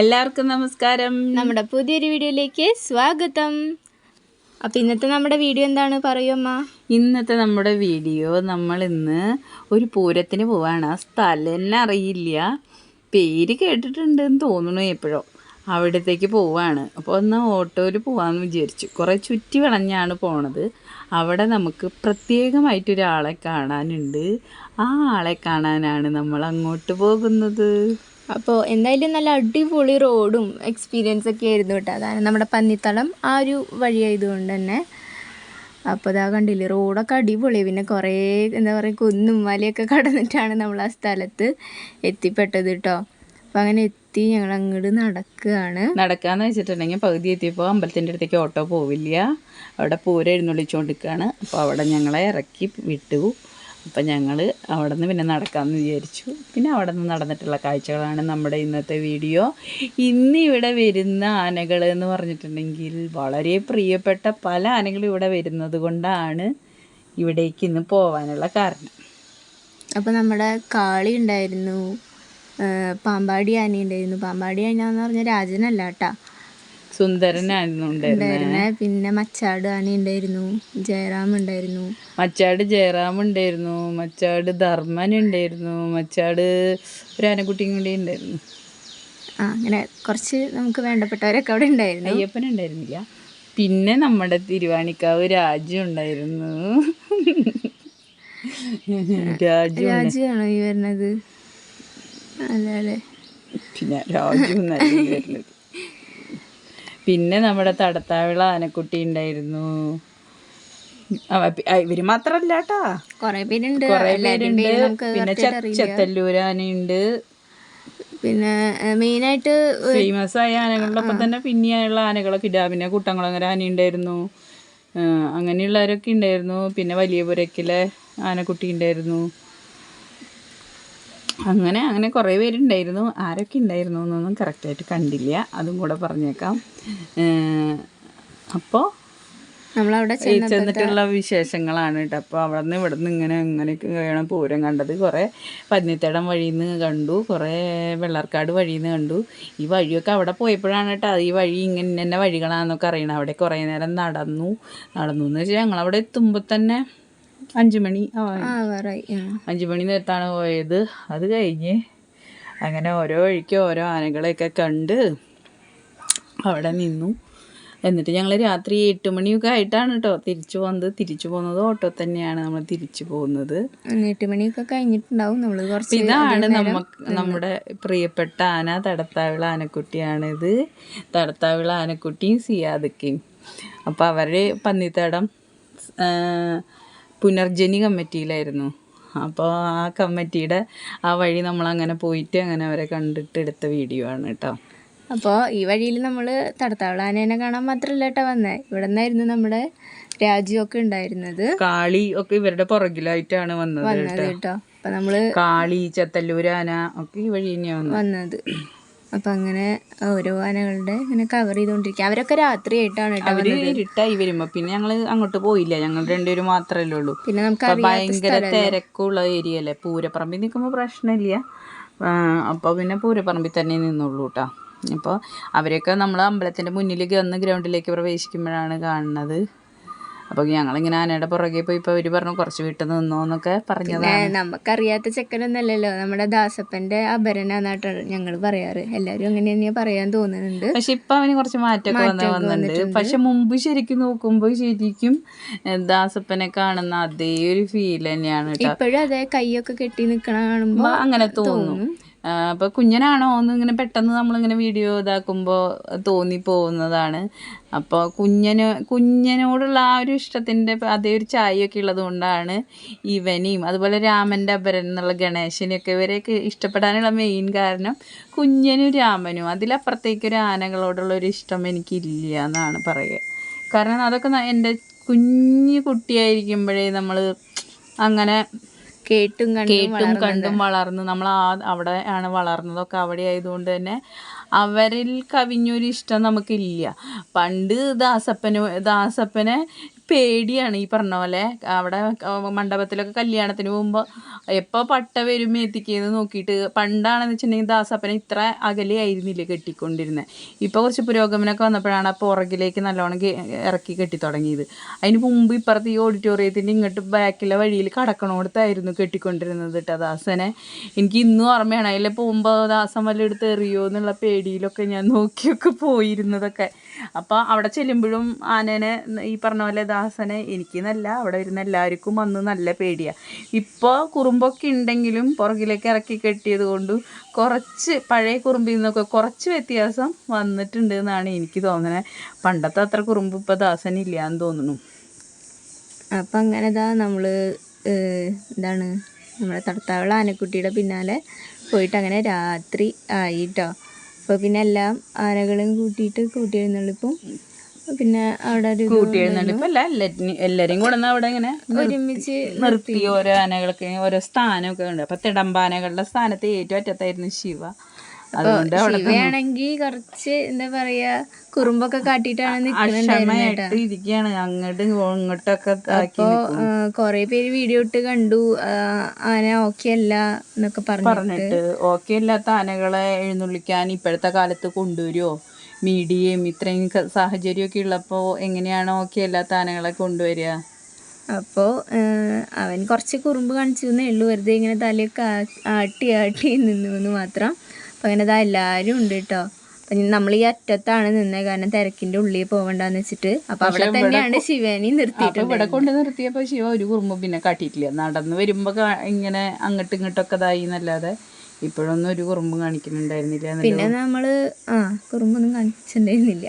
എല്ലാവർക്കും നമസ്കാരം. നമ്മുടെ പുതിയൊരു വീഡിയോയിലേക്ക് സ്വാഗതം. അപ്പം ഇന്നത്തെ നമ്മുടെ വീഡിയോ എന്താണ്? പറയുമ്മ ഇന്നത്തെ നമ്മുടെ വീഡിയോ നമ്മൾ ഇന്ന് ഒരു പൂരത്തിന് പോവാണ്. ആ സ്ഥലം തന്നെ അറിയില്ല. പേര് കേട്ടിട്ടുണ്ടെന്ന് തോന്നുന്നു എപ്പോഴോ. അവിടത്തേക്ക് പോവാണ്. അപ്പോൾ ഒന്ന് ഓട്ടോയിൽ പോവാമെന്ന് വിചാരിച്ചു. കുറേ ചുറ്റി വളഞ്ഞാണ് പോണത്. അവിടെ നമുക്ക് പ്രത്യേകമായിട്ടൊരാളെ കാണാനുണ്ട്. ആ ആളെ കാണാനാണ് നമ്മൾ അങ്ങോട്ട് പോകുന്നത്. അപ്പോൾ എന്തായാലും നല്ല അടിപൊളി റോഡും എക്സ്പീരിയൻസ് ഒക്കെ ആയിരുന്നു കേട്ടോ. അതാണ് നമ്മുടെ പന്നിത്തളം ആ ഒരു വഴിയായതുകൊണ്ട് തന്നെ. അപ്പോൾ ഇതാ കണ്ടില്ലേ റോഡൊക്കെ അടിപൊളി. പിന്നെ കുറേ എന്താ പറയുക കുന്നും മലയൊക്കെ കടന്നിട്ടാണ് നമ്മൾ ആ സ്ഥലത്ത് എത്തിപ്പെട്ടത് കേട്ടോ. അപ്പം അങ്ങനെ എത്തി ഞങ്ങൾ അങ്ങോട്ട് നടക്കുകയാണ്. നടക്കാന്ന് വെച്ചിട്ടുണ്ടെങ്കിൽ പകുതി എത്തിയപ്പോൾ അമ്പലത്തിന്റെ അടുത്തേക്ക് ഓട്ടോ പോവില്ല. അവിടെ പൂരം എഴുന്നള്ളിച്ചുകൊണ്ടിരിക്കുകയാണ് അപ്പോൾ അവിടെ ഞങ്ങളെ ഇറക്കി വിട്ടു. അപ്പം ഞങ്ങൾ അവിടെ നിന്ന് പിന്നെ നടക്കാമെന്ന് വിചാരിച്ചു. പിന്നെ അവിടെ നിന്ന് നടന്നിട്ടുള്ള കാഴ്ചകളാണ് നമ്മുടെ ഇന്നത്തെ വീഡിയോ. ഇന്ന് ഇവിടെ വരുന്ന ആനകൾ എന്ന് പറഞ്ഞിട്ടുണ്ടെങ്കിൽ വളരെ പ്രിയപ്പെട്ട പല ആനകളും ഇവിടെ വരുന്നത് കൊണ്ടാണ് ഇവിടേക്ക് ഇന്ന് പോവാനുള്ള കാരണം. അപ്പോൾ നമ്മുടെ കാളി ഉണ്ടായിരുന്നു പാമ്പാടി ആന ഉണ്ടായിരുന്നു. പാമ്പാടി ആന എന്ന് പറഞ്ഞാൽ രാജനല്ല കേട്ടാ. സുന്ദരനായിരുന്നു ഉണ്ടായിരുന്നത് പിന്നെ മച്ചാട് ആന ഉണ്ടായിരുന്നു ജയറാം ഉണ്ടായിരുന്നു. മച്ചാട് ജയറാം ഉണ്ടായിരുന്നു മച്ചാട് ധർമ്മൻ ഉണ്ടായിരുന്നു മച്ചാട് ഒരു ആനക്കുട്ടിയും കൂടി ഉണ്ടായിരുന്നു. ആ അങ്ങനെ കുറച്ച് നമുക്ക് വേണ്ടപ്പെട്ടവരൊക്കെ അവിടെ ഉണ്ടായിരുന്നു. അയ്യപ്പൻ ഉണ്ടായിരുന്നില്ല. പിന്നെ നമ്മുടെ തിരുവാണിക്കാവ് രാജു ഉണ്ടായിരുന്നു. രാജു രാജുവാണോ ഈ വരുന്നത്? അല്ല പിന്നെ രാജു എന്നായിരുന്നു വരുന്നത്. പിന്നെ നമ്മുടെ തടത്താവിള ആനക്കുട്ടി ഉണ്ടായിരുന്നു. ഇവർ മാത്രല്ല കേട്ടാ കുറെ പേരുണ്ട്. കുറെ എല്ലാവരുടെയും പേരുണ്ട്. പേര് പിന്നെ ചെത്തല്ലൂരാനുണ്ട് പിന്നെ മെയിനായിട്ട് ഫേമസ് ആയ ആനകളിലൊപ്പം തന്നെ പിന്നെയുള്ള ആനകളൊക്കെ ഇടാ പിന്നെ കുട്ടംകുളങ്ങര ആന ഉണ്ടായിരുന്നു അങ്ങനെയുള്ളവരൊക്കെ ഉണ്ടായിരുന്നു. പിന്നെ വലിയ പുരക്കിലെ ആനക്കുട്ടി ഉണ്ടായിരുന്നു. അങ്ങനെ അങ്ങനെ കുറേ പേരുണ്ടായിരുന്നു. ആരൊക്കെ ഉണ്ടായിരുന്നു എന്നൊന്നും കറക്റ്റായിട്ട് കണ്ടില്ല. അതും കൂടെ പറഞ്ഞേക്കാം. അപ്പോൾ നമ്മളവിടെ ചെന്നിട്ടുള്ള വിശേഷങ്ങളാണ് കേട്ടോ. അപ്പോൾ അവിടെ നിന്ന് ഇവിടെ നിന്ന് ഇങ്ങനെ ഇങ്ങനെയൊക്കെയാണ് പൂരം കണ്ടത്. കുറേ പന്നിത്തടം വഴിയിൽ നിന്ന് കണ്ടു. കുറേ വെള്ളാർക്കാട് വഴിയിൽ നിന്ന് കണ്ടു. ഈ വഴിയൊക്കെ അവിടെ പോയപ്പോഴാണ് കേട്ടോ. ഈ വഴി ഇങ്ങനെ തന്നെ വഴികളാണെന്നൊക്കെ അറിയണം അവിടെ കുറേ നേരം നടന്നു. നടന്നു എന്ന് വെച്ചാൽ ഞങ്ങളവിടെ എത്തുമ്പോൾ തന്നെ അഞ്ച് മണി. അഞ്ച് മണി നേരത്താണ് പോയത്. അത് കഴിഞ്ഞ് അങ്ങനെ ഓരോ വഴിക്ക് ഓരോ ആനകളെയൊക്കെ കണ്ട് അവിടെ നിന്നു. എന്നിട്ട് ഞങ്ങൾ രാത്രി എട്ട് മണിയൊക്കെ ആയിട്ടാണ് കേട്ടോ തിരിച്ചു പോകുന്നത് തിരിച്ചു പോകുന്നത് ഓട്ടോ തന്നെയാണ് നമ്മൾ തിരിച്ചു പോകുന്നത്. എട്ട് മണിയൊക്കെ കഴിഞ്ഞിട്ടുണ്ടാവും. നമ്മൾ കുറച്ച് ഇതാണ് നമുക്ക് നമ്മുടെ പ്രിയപ്പെട്ട ആന തടത്താവിള ആനക്കുട്ടിയാണിത് തടത്താവിള ആനക്കുട്ടിയും സിയാദക്കയും. അപ്പോൾ അവർ പന്നിത്തടം പുനർജനി കമ്മിറ്റിയിലായിരുന്നു അപ്പോൾ ആ കമ്മിറ്റിയുടെ ആ വഴി നമ്മൾ അങ്ങനെ പോയിട്ട് അങ്ങനെ അവരെ കണ്ടിട്ട് എടുത്ത വീഡിയോ ആണ് കേട്ടോ അപ്പോൾ ഈ വഴിയിൽ നമ്മൾ തടത്താവളാനേനെ കാണാൻ മാത്രമല്ല കേട്ടോ വന്നത് ഇവിടെ നിന്നായിരുന്നു നമ്മുടെ രാജു ഒക്കെ ഉണ്ടായിരുന്നത്. കാളി ഒക്കെ ഇവരുടെ പുറകിലായിട്ടാണ് വന്നത് വന്നത് കേട്ടോ അപ്പം നമ്മൾ കാളി ചത്തല്ലൂരാന ഒക്കെ ഈ വഴി തന്നെയാണ് വന്നത്. അപ്പം അങ്ങനെ ഓരോ ആനകളുടെ ഇങ്ങനെ കവർ ചെയ്തുകൊണ്ടിരിക്കുക അവരൊക്കെ രാത്രിയായിട്ടാണ് കേട്ടോ അവർ ഇരുട്ടായി വരുമ്പോ പിന്നെ ഞങ്ങൾ അങ്ങോട്ട് പോയില്ല. ഞങ്ങൾ രണ്ടുപേരും മാത്രല്ലേ ഉള്ളൂ. പിന്നെ നമുക്ക് അപ്പൊ ഭയങ്കര തിരക്കുള്ള ഏരിയ അല്ലേ? പൂരപ്പറമ്പിൽ നിൽക്കുമ്പോൾ പ്രശ്നമില്ല. അപ്പോൾ അപ്പൊ പിന്നെ പൂരപ്പറമ്പിൽ തന്നെ നിന്നുള്ളൂ കേട്ടോ. അപ്പോൾ അവരെയൊക്കെ നമ്മൾ അമ്പലത്തിന്റെ മുന്നിലേക്ക് വന്ന് ഗ്രൗണ്ടിലേക്ക് പ്രവേശിക്കുമ്പോഴാണ് കാണുന്നത്. അപ്പോൾ ഞങ്ങളിങ്ങനെ ആനയുടെ പുറകെ പോയി ഇപ്പൊ ഇവർ പറഞ്ഞു കുറച്ച് വീട്ടിൽ നിന്നോ എന്നൊക്കെ പറഞ്ഞതാണ്. നമുക്കറിയാത്ത ചെക്കനൊന്നല്ലല്ലോ നമ്മുടെ ദാസപ്പന്റെ അപരനാന്നാട്ടാണ് ഞങ്ങൾ പറയാറ്. എല്ലാരും അങ്ങനെ തന്നെയാ പറയാൻ തോന്നുന്നുണ്ട്. പക്ഷെ ഇപ്പൊ അവന് കുറച്ച് മാറ്റമൊക്കെ വന്ന് വന്നിട്ടുണ്ട്. പക്ഷെ മുമ്പ് ശരിക്കും നോക്കുമ്പോൾ ശരിക്കും ദാസപ്പനെ കാണുന്ന അതേ ഒരു ഫീൽ തന്നെയാണ് ഇപ്പോഴും അതെ കൈയൊക്കെ കെട്ടി നിക്കണ കാണുമ്പോ അങ്ങനെ തോന്നും. ആ, അപ്പൊ കുഞ്ഞനാണോ എന്ന് ഇങ്ങനെ പെട്ടെന്ന് നമ്മളിങ്ങനെ വീഡിയോ ഇതാക്കുമ്പോൾ തോന്നിപ്പോകുന്നതാണ് അപ്പോൾ കുഞ്ഞന് കുഞ്ഞനോടുള്ള ആ ഒരു ഇഷ്ടത്തിന്റെ അതേ ഒരു ചായയൊക്കെ ഉള്ളത് കൊണ്ടാണ് ഇവനെയും അതുപോലെ രാമന്റെ അപരൻ എന്നുള്ള ഗണേശനെയൊക്കെ ഇവരെയൊക്കെ ഇഷ്ടപ്പെടാനുള്ള മെയിൻ കാരണം കുഞ്ഞനും രാമനും. അതിലപ്പുറത്തേക്ക് ഒരു ആനകളോടുള്ള ഒരു ഇഷ്ടം എനിക്കില്ല എന്നാണ് പറയുക. കാരണം അതൊക്കെ എന്റെ കുഞ്ഞു കുട്ടിയായിരിക്കുമ്പോഴേ നമ്മൾ അങ്ങനെ കേട്ടും കേട്ടും കണ്ടും വളർന്ന് നമ്മൾ ആ അവിടെ ആണ് വളർന്നതൊക്കെ അവിടെ ആയതുകൊണ്ട് തന്നെ അവരിൽ കവിഞ്ഞൊരു ഇഷ്ടം നമുക്കില്ല. പണ്ട് ദാസപ്പന് ദാസപ്പനെ പേടിയാണ് ഈ പറഞ്ഞ പോലെ. അവിടെ മണ്ഡപത്തിലൊക്കെ കല്യാണത്തിന് പോകുമ്പോൾ എപ്പോൾ പട്ട വരും എത്തിക്കുന്നത് നോക്കിയിട്ട്. പണ്ടാണെന്ന് വെച്ചിട്ടുണ്ടെങ്കിൽ ദാസപ്പനെ ഇത്ര അകലെ ആയിരുന്നില്ല കെട്ടിക്കൊണ്ടിരുന്നത് ഇപ്പോൾ കുറച്ച് പുരോഗമനമൊക്കെ വന്നപ്പോഴാണ് ആ പുറകിലേക്ക് നല്ലോണം ഇറക്കി കെട്ടി തുടങ്ങിയത്. അതിന് മുമ്പ് ഇപ്പുറത്ത് ഈ ഓഡിറ്റോറിയത്തിന്റെ ഇങ്ങോട്ട് ബാക്കിലെ വഴിയിൽ കടക്കണോടത്തായിരുന്നു കെട്ടിക്കൊണ്ടിരുന്നത് കേട്ടോ ദാസനെ. എനിക്ക് ഇന്നും ഓർമ്മയാണ്. അതിൽ പോകുമ്പോൾ ദാസൻ വല്ല എടുത്ത് എറിയോ എന്നുള്ള പേടിയിലൊക്കെ ഞാൻ നോക്കിയൊക്കെ പോയിരുന്നതൊക്കെ. അപ്പോൾ അവിടെ ചെല്ലുമ്പോഴും ആനേനെ ഈ പറഞ്ഞ പോലെ ദാസനെ എനിക്ക് നല്ല അവിടെ വരുന്ന എല്ലാവർക്കും വന്ന് നല്ല പേടിയാണ് ഇപ്പോൾ കുറുമ്പൊക്കെ ഉണ്ടെങ്കിലും പുറകിലേക്ക് ഇറക്കി കെട്ടിയത് കൊണ്ട് കുറച്ച് പഴയ കുറുമ്പിൽ നിന്നൊക്കെ കുറച്ച് വ്യത്യാസം വന്നിട്ടുണ്ട് എന്നാണ് എനിക്ക് തോന്നുന്നത് പണ്ടത്തെ അത്ര കുറുമ്പ് ഇപ്പോൾ ദാസനില്ല എന്ന് തോന്നുന്നു. അപ്പം അങ്ങനെ ഇതാ നമ്മൾ എന്താണ് നമ്മുടെ തടത്താവള ആനക്കുട്ടിയുടെ പിന്നാലെ പോയിട്ട് അങ്ങനെ രാത്രി ആയിട്ടോ അപ്പോൾ പിന്നെ എല്ലാം ആനകളും കൂട്ടിയിട്ട് കൂട്ടി എഴുന്നള്ളിപ്പും പിന്നെ അവിടെ ഒരു കൂട്ടി എഴുന്നള്ളിപ്പോൾ അല്ല എല്ലാറ്റിനും എല്ലാരെയും കൂടെ അവിടെ ഇങ്ങനെ ഒരുമിച്ച് നിർത്തി ഓരോ ആനകൾക്ക് ഓരോ സ്ഥാനമൊക്കെ ഉണ്ട്. അപ്പൊ തിടമ്പാനകളുടെ സ്ഥാനത്ത് ഏറ്റവും അറ്റത്തായിരുന്നു ശിവ. അതുകൊണ്ട് ശിവയാണെങ്കിൽ കുറച്ച് എന്താ പറയാ കുറുമ്പൊക്കെ കാട്ടിട്ടാണ് അക്ഷമയായിട്ട് ഇരിക്കുകയാണ് അങ്ങോട്ടും ഇങ്ങോട്ടൊക്കെ അപ്പോ കൊറേ പേര് വീഡിയോ ഇട്ട് കണ്ടു. ആന ഓക്കെ അല്ല എന്നൊക്കെ പറഞ്ഞു പറഞ്ഞിട്ട് ഓക്കെ അല്ലാത്ത ആനകളെ എഴുന്നള്ളിക്കാൻ ഇപ്പോഴത്തെ കാലത്ത് കൊണ്ടുവരുമോ മീഡിയയും ഇത്രയും സാഹചര്യമൊക്കെ ഉള്ളപ്പോൾ എങ്ങനെയാണ് ഓക്കെ അല്ലാത്ത ആനകളെ കൊണ്ടുവരിക? അപ്പോൾ അവൻ കുറച്ച് കുറുമ്പ് കാണിച്ചു എന്നേ ഉള്ളൂ. വെറുതെ ഇങ്ങനെ തലയൊക്കെ ആട്ടി ആട്ടി നിന്നു എന്ന് മാത്രം. അപ്പോൾ അങ്ങനെ ഇതാ എല്ലാവരും ഉണ്ട് കേട്ടോ അപ്പം നമ്മൾ ഈ അറ്റത്താണ് നിന്നത് കാരണം തിരക്കിന്റെ ഉള്ളിൽ പോകണ്ടെന്ന് വെച്ചിട്ട്. അപ്പം അവിടെ തന്നെയാണ് ശിവനെ നിർത്തിയിട്ട് ഇവിടെ കൊണ്ട് നിർത്തിയപ്പോൾ ശിവ ഒരു കുറുമ്പ് പിന്നെ കാട്ടിയിട്ടില്ല. നടന്ന് വരുമ്പോൾ ഇങ്ങനെ അങ്ങോട്ടും ഇങ്ങോട്ടൊക്കെ ഇതായി എന്നല്ലാതെ ഇപ്പോഴൊന്നും ഒരു കുറുമ്പും കാണിക്കുന്നുണ്ടായിരുന്നില്ല പിന്നെ നമ്മൾ ആ കുറുമ്പൊന്നും കാണിച്ചിട്ടുണ്ടായിരുന്നില്ല.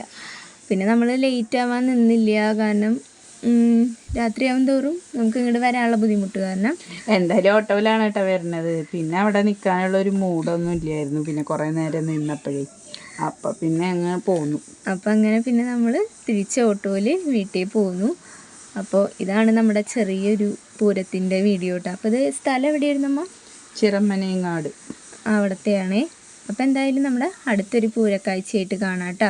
പിന്നെ നമ്മൾ ലേറ്റ് ആവാൻ നിന്നില്ല. കാരണം രാത്രിയാവും തോറും നമുക്ക് ഇങ്ങോട്ട് വരാനുള്ള ബുദ്ധിമുട്ട് കാരണം എന്തായാലും ഓട്ടോയിലാണ് കേട്ടോ വരുന്നത് പിന്നെ അവിടെ നിൽക്കാനുള്ള ഒരു മൂഡൊന്നും ഇല്ലായിരുന്നു. പിന്നെ കുറേ നേരം നിന്നപ്പോഴേ. അപ്പം പിന്നെ അങ്ങ് പോന്നു. അപ്പം അങ്ങനെ പിന്നെ നമ്മൾ തിരിച്ച് ഓട്ടോയിൽ വീട്ടിൽ പോന്നു. അപ്പോൾ ഇതാണ് നമ്മുടെ ചെറിയൊരു പൂരത്തിന്റെ വീഡിയോ കേട്ടോ. അപ്പോൾ ഇത് സ്ഥലം എവിടെയായിരുന്നു അമ്മ? ചിറമനേങ്ങാട് അവിടത്തെയാണേ. അപ്പോൾ എന്തായാലും നമ്മുടെ അടുത്തൊരു പൂരക്കാഴ്ചയായിട്ട് കാണാം കേട്ടോ.